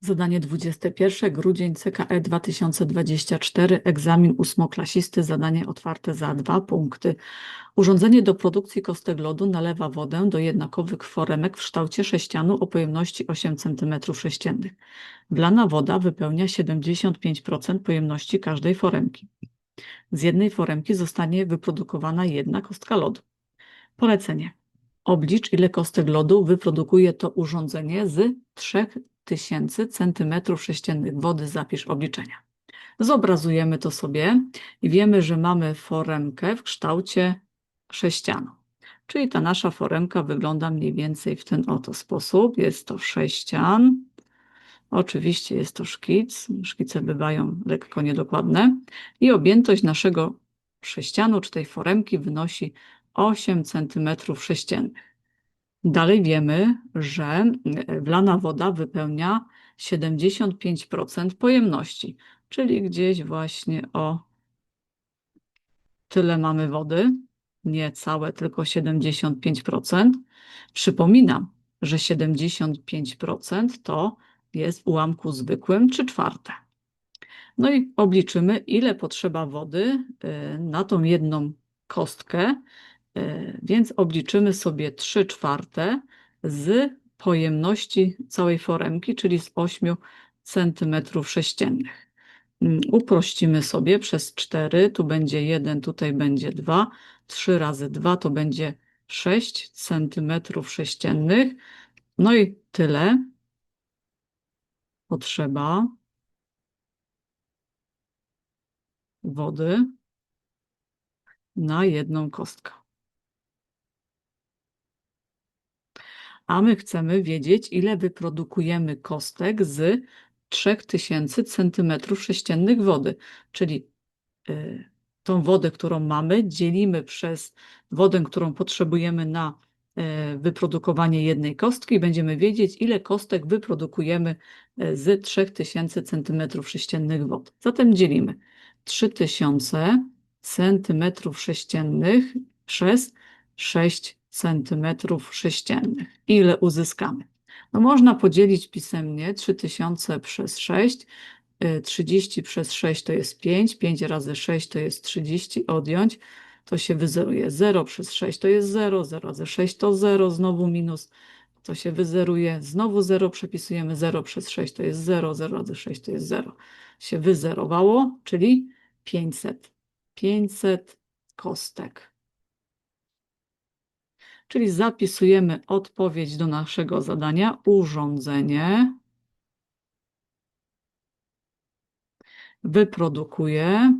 Zadanie 21, grudzień CKE 2024, egzamin ósmoklasisty, zadanie otwarte za dwa punkty. Urządzenie do produkcji kostek lodu nalewa wodę do jednakowych foremek w kształcie sześcianu o pojemności 8 cm3. Wlana woda wypełnia 75% pojemności każdej foremki. Z jednej foremki zostanie wyprodukowana jedna kostka lodu. Polecenie. Oblicz, ile kostek lodu wyprodukuje to urządzenie z 3000 cm3 wody. Zapisz obliczenia. Zobrazujemy to sobie i wiemy, że mamy foremkę w kształcie sześcianu. Czyli ta nasza foremka wygląda mniej więcej w ten oto sposób. Jest to sześcian. Oczywiście jest to szkic. Szkice bywają lekko niedokładne. I objętość naszego sześcianu, czy tej foremki wynosi 8 cm3. Dalej wiemy, że wlana woda wypełnia 75% pojemności, czyli gdzieś właśnie o tyle mamy wody, nie całe, tylko 75%. Przypominam, że 75% to jest w ułamku zwykłym 3 czwarte. No i obliczymy, ile potrzeba wody y, na tą jedną kostkę, więc obliczymy sobie 3 czwarte z pojemności całej foremki, czyli z 8 centymetrów sześciennych. Mm, Uprościmy sobie przez 4, tu będzie 1, tutaj będzie 2, 3 razy 2 to będzie 6 centymetrów sześciennych. No i tyle potrzeba wody na jedną kostkę. A my chcemy wiedzieć, ile wyprodukujemy kostek z 3000 cm3 wody, czyli y, tą wodę, którą mamy, dzielimy przez wodę, którą potrzebujemy na y, wyprodukowanie jednej kostki i będziemy wiedzieć, ile kostek wyprodukujemy y, z 3000 cm3 wody. Zatem dzielimy 3000 cm3 przez 6 cm3. Ile uzyskamy? No można podzielić pisemnie 3000 przez 6. 30 przez 6 to jest 5, 5 razy 6 to jest 30, odjąć, to się wyzeruje 0 przez 6 to jest 0, 0 razy 6 to 0, znowu minus, to się wyzeruje, znowu 0 przepisujemy, 0 przez 6 to jest 0, 0 razy 6 to jest 0. Się wyzerowało, czyli 500. 500 kostek. Czyli zapisujemy odpowiedź do naszego zadania. Urządzenie wyprodukuje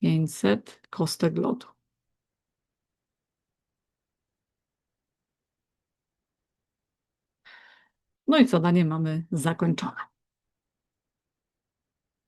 pięćset kostek lodu. No i zadanie mamy zakończone.